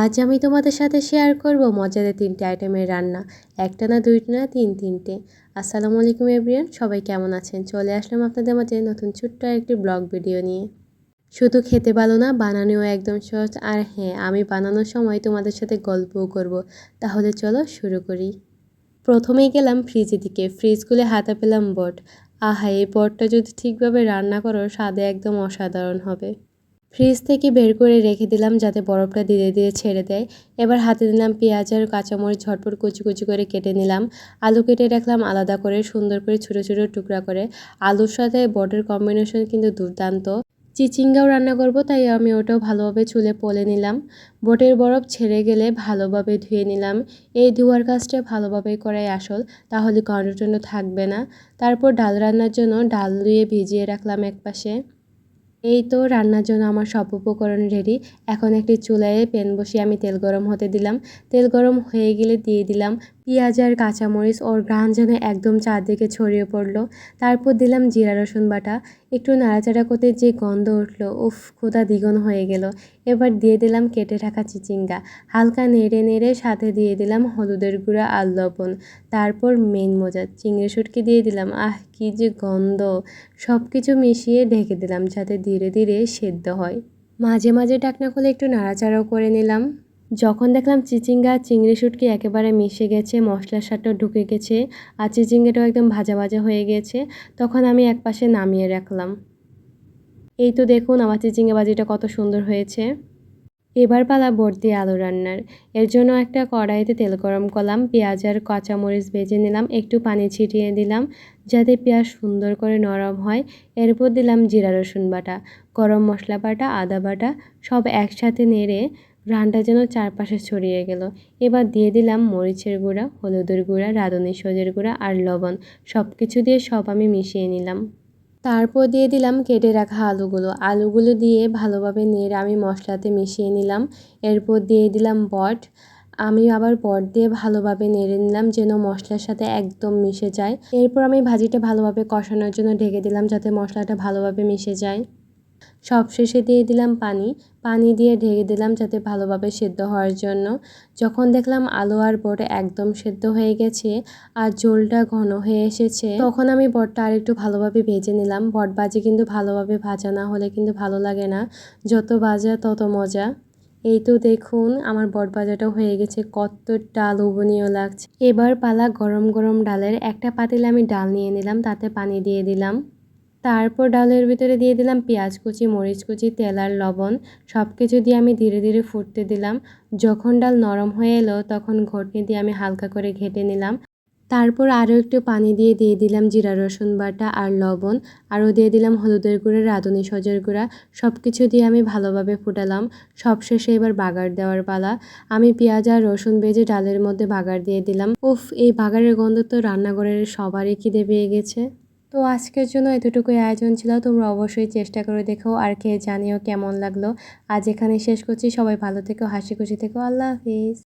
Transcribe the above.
আজ আমি তোমাদের সাথে শেয়ার করব মজাদার তিনটে আইটেমের রান্না। একটা না দুইটা না তিন তিনটে। আসসালামু আলাইকুম এভরিয়ান সবাই কেমন আছেন? চলে আসলাম আপনাদের মাঝে নতুন ছোট্ট একটি ব্লগ ভিডিও নিয়ে। শুধু খেতে ভালো না, বানানোও একদম সহজ। আর হ্যাঁ আমি বানানোর সময় তোমাদের সাথে গল্পও করব। তাহলে চলো শুরু করি। প্রথমেই গেলাম ফ্রিজের দিকে। ফ্রিজ খুলে হাতে পেলাম বট। আহা, এই বটটা যদি ঠিকভাবে রান্না করো, স্বাদে একদম অসাধারণ হবে। ফ্রিজ থেকে বের করে রেখে দিলাম যাতে বরফটা ধীরে ধীরে ছেড়ে দেয়। এবার হাতে দিলাম পেঁয়াজ আর কাঁচামরিচ ঝটপট কুচি কুচি করে কেটে নিলাম। আলু কেটে রাখলাম আলাদা করে, সুন্দর করে ছোটো ছোটো টুকরা করে। আলুর সাথে বটের কম্বিনেশন কিন্তু দুর্দান্ত। চিচিঙ্গাও রান্না করব, তাই আমি ওটাও ভালোভাবে চুলে পলে নিলাম। বটের বরফ ছেড়ে গেলে ভালোভাবে ধুয়ে নিলাম। এই ধোয়ার কাজটা ভালোভাবে করাই আসল, তাহলে কন্ডটন্য থাকবে না। তারপর ডাল রান্নার জন্য ডাল ধুয়ে ভিজিয়ে রাখলাম এক পাশে এই তো রান্নার জন্য আমার সব উপকরণ রেডি এখন একটি চুলায় প্যান বসিয়ে আমি তেল গরম হতে দিলাম। তেল গরম হয়ে গেলে দিয়ে দিলাম পেঁয়াজ আর কাঁচামরিচ ওর গ্রান যেন একদম চারদিকে ছড়িয়ে পড়ল। তারপর দিলাম জিরা, রসুন বাটা। একটু নাড়াচাড়া করতে যে গন্ধ উঠল, উফ ক্ষুদা দ্বিগুণ হয়ে গেল। এবার দিয়ে দিলাম কেটে রাখা চিচিঙ্গা। হালকা নেড়ে নেড়ে সাথে দিয়ে দিলাম হলুদের গুঁড়া আর লবণ। তারপর মেন মোজা, চিংড়ি শুটকি দিয়ে দিলাম। আহ, কি যে গন্ধ! সব কিছু মিশিয়ে ঢেকে দিলাম যাতে ধীরে ধীরে সেদ্ধ হয়। মাঝে মাঝে ডাকনা খুলে একটু নাড়াচাড়াও করে নিলাম। যখন দেখলাম চিচিঙ্গা চিংড়ি শুটকি একেবারে মিশে গেছে, মশলার সাথেও ঢুকে গেছে আর চিচিঙ্গাটাও একদম ভাজা ভাজা হয়ে গেছে, তখন আমি এক পাশে নামিয়ে রাখলাম। এই তো দেখুন আমার চিচিঙ্গা বাজিটা কত সুন্দর হয়েছে। এবার পালা ভর্তি আলু রান্নার। এর জন্য একটা কড়াইতে তেল গরম করলাম, পেঁয়াজ আর কাঁচামরিচ ভেজে নিলাম, একটু পানি ছিটিয়ে দিলাম যাতে পেঁয়াজ সুন্দর করে নরম হয়। এরপর দিলাম জিরা রসুন বাটা, গরম মশলা বাটা, আদা বাটা সব একসাথে নেড়ে ঘ্রাণটা যেন চারপাশে ছড়িয়ে গেল। এবার দিয়ে দিলাম মরিচের গুঁড়া, হলুদের গুঁড়া, রাঁধুনি সজের গুঁড়া আর লবণ। সব কিছু দিয়ে সব আমি মিশিয়ে নিলাম। তারপর দিয়ে দিলাম কেটে রাখা আলুগুলো। আলুগুলো দিয়ে ভালোভাবে নেড়ে আমি মশলাতে মিশিয়ে নিলাম। এরপর দিয়ে দিলাম বট। আমি আবার বট দিয়ে ভালোভাবে নেড়ে নিলাম যেন মশলার সাথে একদম মিশে যায়। এরপর আমি ভাজিটা ভালোভাবে কষানোর জন্য ঢেকে দিলাম যাতে মশলাটা ভালোভাবে মিশে যায়। সব শেষে দিয়ে দিলাম পানি। পানি দিয়ে ঢেকে দিলাম যাতে ভালোভাবে সেদ্ধ হওয়ার জন্য। যখন দেখলাম আলু আর বট একদম সেদ্ধ হয়ে গেছে আর ঝোলটা ঘন হয়ে এসেছে, তখন আমি বটটা আর একটু ভালোভাবে ভেজে নিলাম। বট ভাজি কিন্তু ভালোভাবে ভাজা না হলে কিন্তু ভালো লাগে না। যত ভাজা তত মজা। এই তো দেখুন আমার বট ভাজাটাও হয়ে গেছে, কতটা লোভনীয় লাগছে। এবার পালা গরম গরম ডালের একটা পাতিলে আমি ডাল নিয়ে নিলাম, তাতে পানি দিয়ে দিলাম। তারপর ডালের ভিতরে দিয়ে দিলাম পেঁয়াজ কুচি, মরিচ কুচি, তেল আর লবণ। সব কিছু দিয়ে আমি ধীরে ধীরে ফুটতে দিলাম। যখন ডাল নরম হয়ে এলো, তখন ঘটনি দিয়ে আমি হালকা করে ঘেটে নিলাম। তারপর আরও একটু পানি দিয়ে দিয়ে দিলাম জিরা, রসুন বাটা আর লবণ। আরও দিয়ে দিলাম হলুদের গুঁড়া, রাঁধুনি সজের গুঁড়া। সব কিছু দিয়ে আমি ভালোভাবে ফুটালাম। সবশেষে এবার বাগার দেওয়ার পালা। আমি পেঁয়াজ আর রসুন বেজে ডালের মধ্যে বাগার দিয়ে দিলাম। উফ, এই বাগারের গন্ধ তো রান্নাঘরের সবারই খিদে পেয়ে গেছে। তো আজকের জন্য এতটুকুই আয়োজন ছিল। তোমরা অবশ্যই চেষ্টা করে দেখো আর কে জানিও কেমন লাগল। আজ এখানে শেষ করছি। সবাই ভালো থেকো, হাসি খুশি থেকো। আল্লাহ হাফিজ।